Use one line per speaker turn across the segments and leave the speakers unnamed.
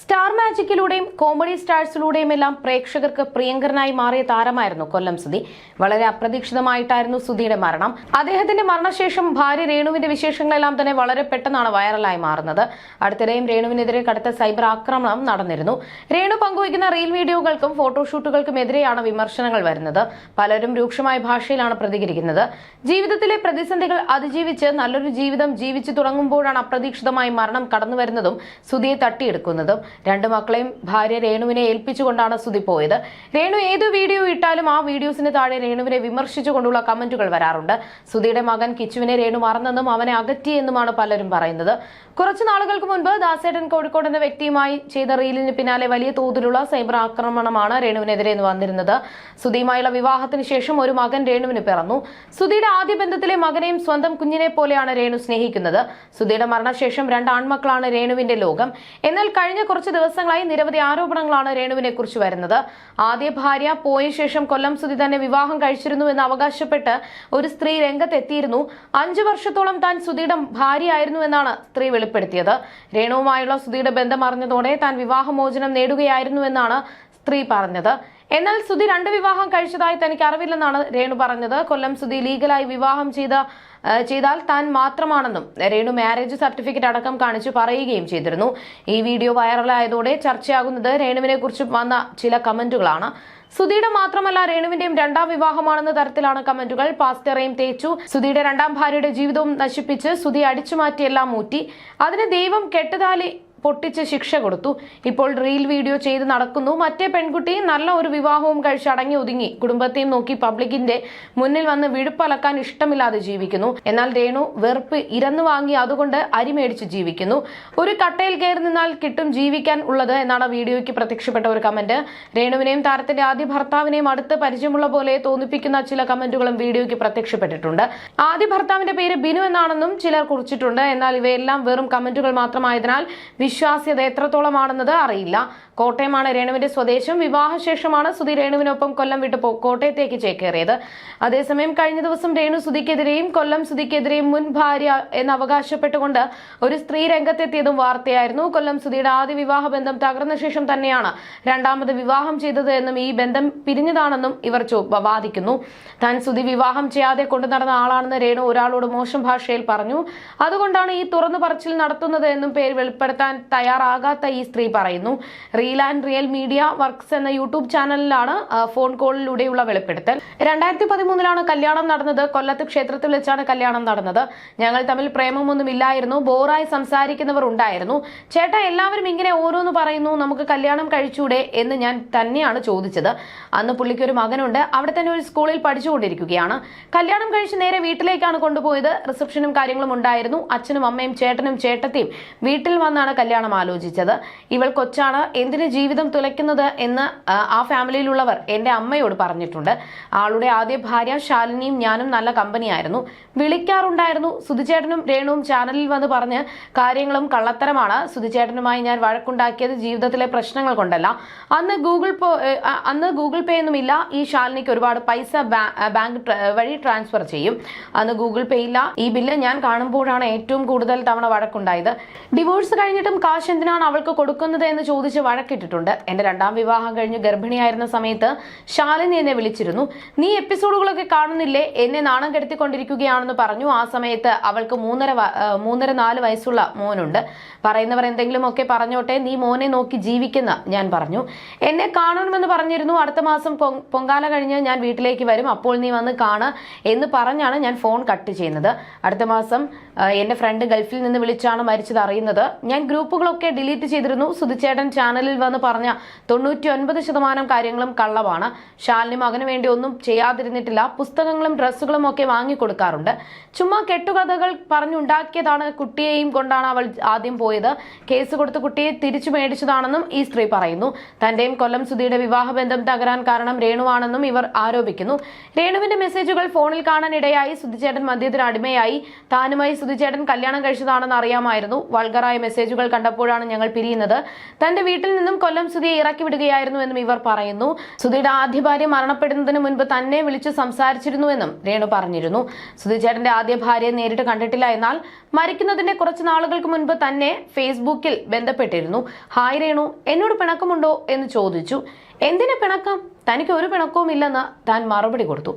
Star മാജിക്കിലൂടെയും comedy സ്റ്റാർസിലൂടെയും എല്ലാം പ്രേക്ഷകർക്ക് പ്രിയങ്കരനായി മാറിയ താരമായിരുന്നു കൊല്ലം സുധി. വളരെ അപ്രതീക്ഷിതമായിട്ടായിരുന്നു സുധിയുടെ മരണം. അദ്ദേഹത്തിന്റെ മരണശേഷം ഭാര്യ രേണുവിന്റെ വിശേഷങ്ങളെല്ലാം തന്നെ വളരെ പെട്ടെന്നാണ് വൈറലായി മാറുന്നത്. അടുത്തിടെയും രേണുവിനെതിരെ കടുത്ത സൈബർ ആക്രമണം നടന്നിരുന്നു. രേണു പങ്കുവയ്ക്കുന്ന റീൽ വീഡിയോകൾക്കും ഫോട്ടോഷൂട്ടുകൾക്കും എതിരെയാണ് വിമർശനങ്ങൾ വരുന്നത്. പലരും രൂക്ഷമായ ഭാഷയിലാണ് പ്രതികരിക്കുന്നത്. ജീവിതത്തിലെ പ്രതിസന്ധികൾ അതിജീവിച്ച് നല്ലൊരു ജീവിതം ജീവിച്ചു തുടങ്ങുമ്പോഴാണ് അപ്രതീക്ഷിതമായി മരണം കടന്നുവരുന്നതും സുധിയെ തട്ടിയെടുക്കുന്നതും. രണ്ടു മക്കളെയും ഭാര്യ രേണുവിനെ ഏൽപ്പിച്ചുകൊണ്ടാണ് സ്തുതി പോയത്. രേണു ഏത് വീഡിയോ ഇട്ടാലും ആ വീഡിയോസിന് താഴെ രേണുവിനെ വിമർശിച്ചുകൊണ്ടുള്ള കമന്റുകൾ വരാറുണ്ട്. സുധിയുടെ മകൻ കിച്ചുവിനെ രേണു മറന്നെന്നും അവനെ അകറ്റിയെന്നുമാണ് പലരും പറയുന്നത്. കുറച്ചു നാളുകൾക്ക് മുൻപ് ദാസേട്ടൻ കോഴിക്കോട് എന്ന വ്യക്തിയുമായി ചെയ്ത റീലിന് പിന്നാലെ വലിയ തോതിലുള്ള സൈബർ ആക്രമണമാണ് രേണുവിനെതിരെ വന്നിരുന്നത്. സുധിയുമായുള്ള വിവാഹത്തിന് ശേഷം ഒരു മകൻ രേണുവിന് പിറന്നു. സുധിയുടെ ആദ്യ ബന്ധത്തിലെ മകനെയും സ്വന്തം കുഞ്ഞിനെ പോലെയാണ് രേണു സ്നേഹിക്കുന്നത്. സുധിയുടെ മരണശേഷം രണ്ട് ആൺമക്കളാണ് രേണുവിന്റെ ലോകം. എന്നാൽ കഴിഞ്ഞ കുറച്ച് ദിവസങ്ങളായി നിരവധി ആരോപണങ്ങളാണ് രേണുവിനെ കുറിച്ച് വരുന്നത്. ആദ്യ ഭാര്യ പോയ ശേഷം കൊല്ലം സുധി തന്നെ വിവാഹം കഴിച്ചിരുന്നു എന്ന് അവകാശപ്പെട്ട് ഒരു സ്ത്രീ രംഗത്തെത്തിയിരുന്നു. അഞ്ചു വർഷത്തോളം താൻ സുധിയുടെ ഭാര്യയായിരുന്നു എന്നാണ് സ്ത്രീ വെളിപ്പെടുത്തിയത്. രേണുവുമായുള്ള സുധിയുടെ ബന്ധം അറിഞ്ഞതോടെ താൻ വിവാഹമോചനം നേടുകയായിരുന്നു എന്നാണ് സ്ത്രീ പറഞ്ഞത്. എന്നാൽ സുധി രണ്ട് വിവാഹം കഴിച്ചതായി തനിക്ക് അറിവില്ലെന്നാണ് രേണു പറഞ്ഞത്. കൊല്ലം സുധി ലീഗലായി വിവാഹം ചെയ്ത ചെയ്താൽ താൻ മാത്രമാണെന്നും രേണു മാരേജ് സർട്ടിഫിക്കറ്റ് അടക്കം കാണിച്ചു പറയുകയും ചെയ്തിരുന്നു. ഈ വീഡിയോ വൈറലായതോടെ ചർച്ചയാകുന്നത് രേണുവിനെ കുറിച്ച് വന്ന ചില കമന്റുകളാണ്. സുധിയുടെ മാത്രമല്ല രേണുവിന്റെയും രണ്ടാം വിവാഹമാണെന്ന തരത്തിലാണ് കമന്റുകൾ. പാസ്റ്ററേയും തേച്ചു. സുധിയുടെ രണ്ടാം ഭാര്യയുടെ ജീവിതവും നശിപ്പിച്ച് സുധി അടിച്ചുമാറ്റിയെല്ലാം ഊറ്റി. അതിന് ദൈവം കെട്ടുതാലി പൊട്ടിച്ച് ശിക്ഷ കൊടുത്തു. ഇപ്പോൾ റീൽ വീഡിയോ ചെയ്ത് നടക്കുന്നു. മറ്റേ പെൺകുട്ടി നല്ല ഒരു വിവാഹവും കഴിച്ച് അടങ്ങി ഒതുങ്ങി. കുടുംബത്തെയും നോക്കി പബ്ലിക്കിന്റെ മുന്നിൽ വന്ന് വിഴുപ്പലക്കാൻ ഇഷ്ടമില്ലാതെ ജീവിക്കുന്നു. എന്നാൽ രേണു വെറുപ്പ് ഇരന്നു വാങ്ങി അതുകൊണ്ട് അരിമേടിച്ച് ജീവിക്കുന്നു. ഒരു കട്ടയിൽ കയറി നിന്നാൽ കിട്ടും ജീവിക്കാൻ ഉള്ളത് എന്നാണ് വീഡിയോയ്ക്ക് പ്രത്യക്ഷപ്പെട്ട ഒരു കമന്റ്. രേണുവിനെയും താരത്തിന്റെ ആദ്യ ഭർത്താവിനെയും അടുത്ത് പരിചയമുള്ള പോലെ തോന്നിപ്പിക്കുന്ന ചില കമന്റുകളും വീഡിയോയ്ക്ക് പ്രത്യക്ഷപ്പെട്ടിട്ടുണ്ട്. ആദ്യ ഭർത്താവിന്റെ പേര് ബിനു എന്നാണെന്നും ചിലർ കുറിച്ചിട്ടുണ്ട്. എന്നാൽ ഇവയെല്ലാം വെറും കമന്റുകൾ മാത്രമായതിനാൽ വിശ്വാസ്യത എത്രത്തോളമാണെന്നത് അറിയില്ല. കോട്ടയമാണ് രേണുവിന്റെ സ്വദേശം. വിവാഹശേഷമാണ് സുധി രേണുവിനൊപ്പം കൊല്ലം വിട്ട് കോട്ടയത്തേക്ക് ചേക്കേറിയത്. അതേസമയം കഴിഞ്ഞ ദിവസം രേണു സുധിക്കെതിരെയും കൊല്ലം സുധിക്കെതിരെയും മുൻ ഭാര്യ എന്ന് അവകാശപ്പെട്ടുകൊണ്ട് ഒരു സ്ത്രീ രംഗത്തെത്തിയതും വാർത്തയായിരുന്നു. കൊല്ലം സുധിയുടെ ആദ്യ വിവാഹ ബന്ധം തകർന്ന ശേഷം തന്നെയാണ് രണ്ടാമത് വിവാഹം ചെയ്തത് എന്നും ഈ ബന്ധം പിരിഞ്ഞതാണെന്നും ഇവർ വാദിക്കുന്നു. താൻ സുധി വിവാഹം ചെയ്യാതെ കൊണ്ടു നടന്ന ആളാണെന്ന് രേണു ഒരാളോട് മോശം ഭാഷയിൽ പറഞ്ഞു. അതുകൊണ്ടാണ് ഈ തുറന്നു പറച്ചിൽ നടത്തുന്നത് എന്നും പേര് വെളിപ്പെടുത്താൻ തയ്യാറാകാത്ത ഈ സ്ത്രീ പറയുന്നു. Reel and real media works എന്ന യൂട്യൂബ് ചാനലിലാണ് ഫോൺ കോളിലൂടെയുള്ള വെളിപ്പെടുത്തൽ. രണ്ടായിരത്തി പതിമൂന്നിലാണ് കല്യാണം നടന്നത്. കൊല്ലത്ത് ക്ഷേത്രത്തിൽ വെച്ചാണ് കല്യാണം നടന്നത്. ഞങ്ങൾ തമ്മിൽ പ്രേമമൊന്നും ഇല്ലായിരുന്നു. ബോറായി സംസാരിക്കുന്നവർ ഉണ്ടായിരുന്നു. ചേട്ടാ എല്ലാവരും ഇങ്ങനെ ഓരോന്ന് പറയുന്നു. നമുക്ക് കല്യാണം കഴിച്ചൂടെ എന്ന് ഞാൻ തന്നെയാണ് ചോദിച്ചത്. അന്ന് പുള്ളിക്ക് ഒരു മകനുണ്ട്. അവിടെ തന്നെ ഒരു സ്കൂളിൽ പഠിച്ചുകൊണ്ടിരിക്കുകയാണ്. കല്യാണം കഴിച്ച് നേരെ വീട്ടിലേക്കാണ് കൊണ്ടുപോയത്. റിസപ്ഷനും കാര്യങ്ങളും ഉണ്ടായിരുന്നു. അച്ഛനും അമ്മയും ചേട്ടനും ചേട്ടത്തിയും വീട്ടിൽ വന്നാണ് കല്യാണം ആലോചിച്ചത്. ഇവൾ കൊച്ചാണ്. എന്തിന് ജീവിതം തുലയ്ക്കുന്നത് എന്ന് ആ, ഫാമിലിയിലുള്ളവർ എന്റെ അമ്മയോട് പറഞ്ഞിട്ടുണ്ട്. ആളുടെ ആദ്യ ഭാര്യ ശാലിനിയും ഞാനും നല്ല കമ്പനിയായിരുന്നു. വിളിക്കാറുണ്ടായിരുന്നു. സുധിചേട്ടനും രേണുവും ചാനലിൽ വന്ന് പറഞ്ഞ് കാര്യങ്ങളും കള്ളത്തരമാണ്. സുധിചേട്ടനുമായി ഞാൻ വഴക്കുണ്ടാക്കിയത് ജീവിതത്തിലെ പ്രശ്നങ്ങൾ കൊണ്ടല്ല. അന്ന് ഗൂഗിൾ അന്ന് ഗൂഗിൾ പേ ഒന്നുമില്ല ഈ ശാലിനിക്ക് ഒരുപാട് പൈസ ബാങ്ക് വഴി ട്രാൻസ്ഫർ ചെയ്യും. അന്ന് ഗൂഗിൾ പേ ഇല്ല. ഈ ബില്ല് ഞാൻ കാണുമ്പോഴാണ് ഏറ്റവും കൂടുതൽ തവണ വഴക്കുണ്ടായത്. ഡിവോഴ്സ് കഴിഞ്ഞിട്ടും കാശ് എന്തിനാണ് അവൾക്ക് കൊടുക്കുന്നത് എന്ന് ചോദിച്ച് വഴക്കിട്ടിട്ടുണ്ട് എന്റെ രണ്ടാം വിവാഹം കഴിഞ്ഞ് ഗർഭിണിയായിരുന്ന സമയത്ത് ശാലിനി എന്നെ വിളിച്ചിരുന്നു. നീ എപ്പിസോഡുകളൊക്കെ കാണുന്നില്ലേ? എന്നെ നാണം കെടുത്തിക്കൊണ്ടിരിക്കുകയാണെന്ന് പറഞ്ഞു. ആ സമയത്ത് അവൾക്ക് മൂന്നര മൂന്നര നാല് വയസ്സുള്ള മോനുണ്ട്. പറയുന്നവർ എന്തെങ്കിലുമൊക്കെ പറഞ്ഞോട്ടെ? നീ മോനെ നോക്കി ജീവിക്കുന്ന ഞാൻ പറഞ്ഞു. എന്നെ കാണണമെന്ന് പറഞ്ഞിരുന്നു. അടുത്ത മാസം പൊങ്കാല കഴിഞ്ഞ് ഞാൻ വീട്ടിലേക്ക് വരും. അപ്പോൾ നീ വന്ന് കാണ എന്ന് പറഞ്ഞാണ് ഞാൻ ഫോൺ കട്ട് ചെയ്യുന്നത്. അടുത്ത മാസം എന്റെ ഫ്രണ്ട് ഗൾഫിൽ നിന്ന് വിളിച്ചാണ് മരിച്ചത് അറിയുന്നത്. ഞാൻ ഗ്രൂപ്പുകളൊക്കെ ഡിലീറ്റ് ചെയ്തിരുന്നു. സുധിച്ചേട്ടൻ ചാനലിൽ വന്ന് പറഞ്ഞ തൊണ്ണൂറ്റി ഒൻപത് ശതമാനം കാര്യങ്ങളും കള്ളമാണ്. ശാലിനി മകന് വേണ്ടി ഒന്നും ചെയ്യാതിരുന്നിട്ടില്ല. പുസ്തകങ്ങളും ഡ്രസ്സുകളും ഒക്കെ വാങ്ങിക്കൊടുക്കാറുണ്ട്. ചുമ്മാ കെട്ടുകഥകൾ പറഞ്ഞുണ്ടാക്കിയതാണ് കുട്ടിയെയും കൊണ്ടാണ് അവൾ ആദ്യം പോയത്. കേസ് കൊടുത്ത് കുട്ടിയെ തിരിച്ചു മേടിച്ചതാണെന്നും ഈ സ്ത്രീ പറയുന്നു. തന്റെയും കൊല്ലം സുധിയുടെ വിവാഹബന്ധം തകരാൻ കാരണം രേണുവാണെന്നും ഇവർ ആരോപിക്കുന്നു. രേണുവിന്റെ മെസ്സേജുകൾ ഫോണിൽ കാണാനിടയായി. സുധിചേട്ടൻ മദ്യത്തിന് അടിമയായി. താനുമായി സുധിചേട്ടൻ കല്യാണം കഴിച്ചതാണെന്ന് അറിയാമായിരുന്നു. വൾഗറായ മെസ്സേജുകൾ കണ്ടപ്പോഴാണ് ഞങ്ങൾ പിരിയുന്നത്. തന്റെ വീട്ടിൽ നിന്നും കൊല്ലം സുധിയെ ഇറക്കി വിടുകയായിരുന്നു എന്നും ഇവർ പറയുന്നു. സുധിയുടെ ആദ്യ ഭാര്യ മരണപ്പെടുന്നതിന് മുൻപ് തന്നെ വിളിച്ച് സംസാരിച്ചിരുന്നുവെന്നും രേണു പറഞ്ഞിരുന്നു. സുധി ചേട്ടന്റെ ആദ്യ ഭാര്യയെ നേരിട്ട് കണ്ടിട്ടില്ല എന്നാൽ മരിക്കുന്നതിന്റെ കുറച്ച് നാളുകൾക്ക് മുൻപ് തന്നെ ഫേസ്ബുക്കിൽ ബന്ധപ്പെട്ടിരുന്നു. ഹായ് രേണു എന്നോട് പിണക്കമുണ്ടോ? എന്ന് ചോദിച്ചു. എന്തിനെ പിണക്കം? തനിക്ക് ഒരു പിണക്കവും ഇല്ലെന്ന് താൻ മറുപടി കൊടുത്തു.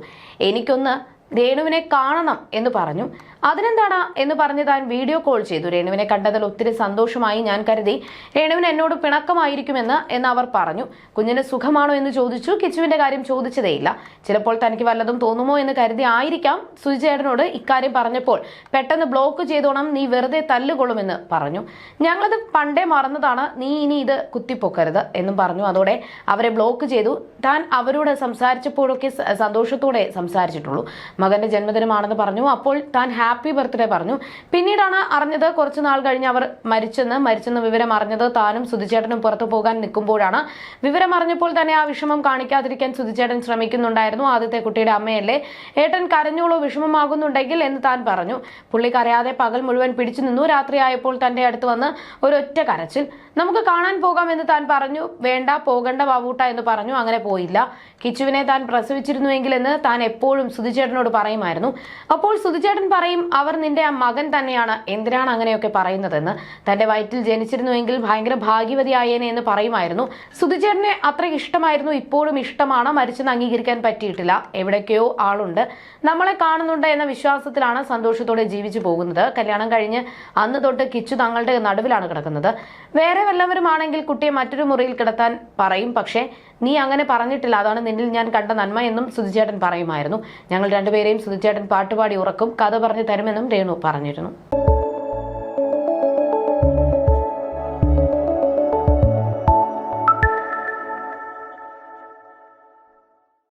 എനിക്കൊന്ന് രേണുവിനെ കാണണം എന്ന് പറഞ്ഞു. അതിനെന്താണ് എന്ന് പറഞ്ഞ് താൻ വീഡിയോ കോൾ ചെയ്തു. രേണുവിനെ കണ്ടതിൽ ഒത്തിരി സന്തോഷമായി ഞാൻ കരുതി. രേണുവിന് എന്നോട് പിണക്കമായിരിക്കുമെന്ന് എന്ന് അവർ പറഞ്ഞു. കുഞ്ഞിന് സുഖമാണോ എന്ന് ചോദിച്ചു. കിച്ചുവിന്റെ കാര്യം ചോദിച്ചതേയില്ല. ചിലപ്പോൾ തനിക്ക് വല്ലതും തോന്നുമോ എന്ന് കരുതി ആയിരിക്കാം. സുജിചേട്ടനോട് ഇക്കാര്യം പറഞ്ഞപ്പോൾ പെട്ടെന്ന് ബ്ലോക്ക് ചെയ്തോണം. നീ വെറുതെ തല്ലുകൊള്ളുമെന്ന് പറഞ്ഞു. ഞങ്ങളത് പണ്ടേ മറന്നതാണ്. നീ ഇനി ഇത് കുത്തിപ്പൊക്കരുത് എന്നും പറഞ്ഞു. അതോടെ അവരെ ബ്ലോക്ക് ചെയ്തു. താൻ അവരോട് സംസാരിച്ചപ്പോഴൊക്കെ സന്തോഷത്തോടെ സംസാരിച്ചിട്ടുള്ളൂ. മകന്റെ ജന്മദിനമാണെന്ന് പറഞ്ഞു. അപ്പോൾ താൻ ഹാപ്പി ബർത്ത്ഡേ പറഞ്ഞു. പിന്നീടാണ് അറിഞ്ഞത് കുറച്ചു നാൾ കഴിഞ്ഞ് അവർ മരിച്ചെന്ന്. മരിച്ചെന്ന് വിവരം അറിഞ്ഞത് താനും സുധിച്ചേട്ടനും പുറത്തു പോകാൻ നിൽക്കുമ്പോഴാണ്. വിവരം അറിഞ്ഞപ്പോൾ തന്നെ ആ വിഷമം കാണിക്കാതിരിക്കാൻ സുധിച്ചേട്ടൻ ശ്രമിക്കുന്നുണ്ടായിരുന്നു. ആദ്യത്തെ കുട്ടിയുടെ അമ്മയല്ലേ. ഏട്ടൻ കരഞ്ഞോളൂ വിഷമമാകുന്നുണ്ടെങ്കിൽ എന്ന് താൻ പറഞ്ഞു. പുള്ളി കരയാതെ പകൽ മുഴുവൻ പിടിച്ചു നിന്നു. രാത്രിയായപ്പോൾ തന്റെ അടുത്ത് വന്ന് ഒരൊറ്റ കരച്ചിൽ. നമുക്ക് കാണാൻ പോകാം എന്ന് താൻ പറഞ്ഞു. വേണ്ട പോകണ്ട ബാബൂട്ട എന്ന് പറഞ്ഞു. അങ്ങനെ പോയില്ല. കിച്ചുവിനെ താൻ പ്രസവിച്ചിരുന്നുവെങ്കിൽ എന്ന് താൻ എപ്പോഴും സുധിച്ചേട്ടനോട് പറയുമായിരുന്നു. അപ്പോൾ സുധിച്ചേട്ടൻ പറയും അവർ നിന്റെ ആ മകൻ തന്നെയാണ്. എന്തിനാണ് അങ്ങനെയൊക്കെ പറയുന്നതെന്ന്? തന്റെ വയറ്റിൽ ജനിച്ചിരുന്നുവെങ്കിൽ ഭയങ്കര ഭാഗ്യവതിയായേനെ എന്ന് പറയുമായിരുന്നു. സുധിച്ചേട്ടനെ അത്ര ഇഷ്ടമായിരുന്നു ഇപ്പോഴും ഇഷ്ടമാണ്. മരിച്ചെന്ന് അംഗീകരിക്കാൻ പറ്റിയിട്ടില്ല. എവിടേക്കോ ആളുണ്ട്. നമ്മളെ കാണുന്നുണ്ട് എന്ന വിശ്വാസത്തിലാണ് സന്തോഷത്തോടെ ജീവിച്ചു പോകുന്നത്. കല്യാണം കഴിഞ്ഞ് അന്ന് തൊട്ട് കിച്ചു തങ്ങളുടെ നടുവിലാണ് കിടക്കുന്നത്. വേറെ വല്ലവരുമാണെങ്കിൽ കുട്ടിയെ മറ്റൊരു മുറിയിൽ കിടത്താൻ പറയും. പക്ഷേ നീ അങ്ങനെ പറഞ്ഞിട്ടില്ല. അതാണ് നിന്നിൽ ഞാൻ കണ്ട നന്മ എന്നും സുധിച്ചേട്ടൻ പറയുമായിരുന്നു. ഞങ്ങൾ രണ്ടുപേരെയും സുധിച്ചേട്ടൻ പാട്ടുപാടി ഉറക്കും. കഥ പറഞ്ഞു തരുമെന്നും രേണു പറഞ്ഞിരുന്നു.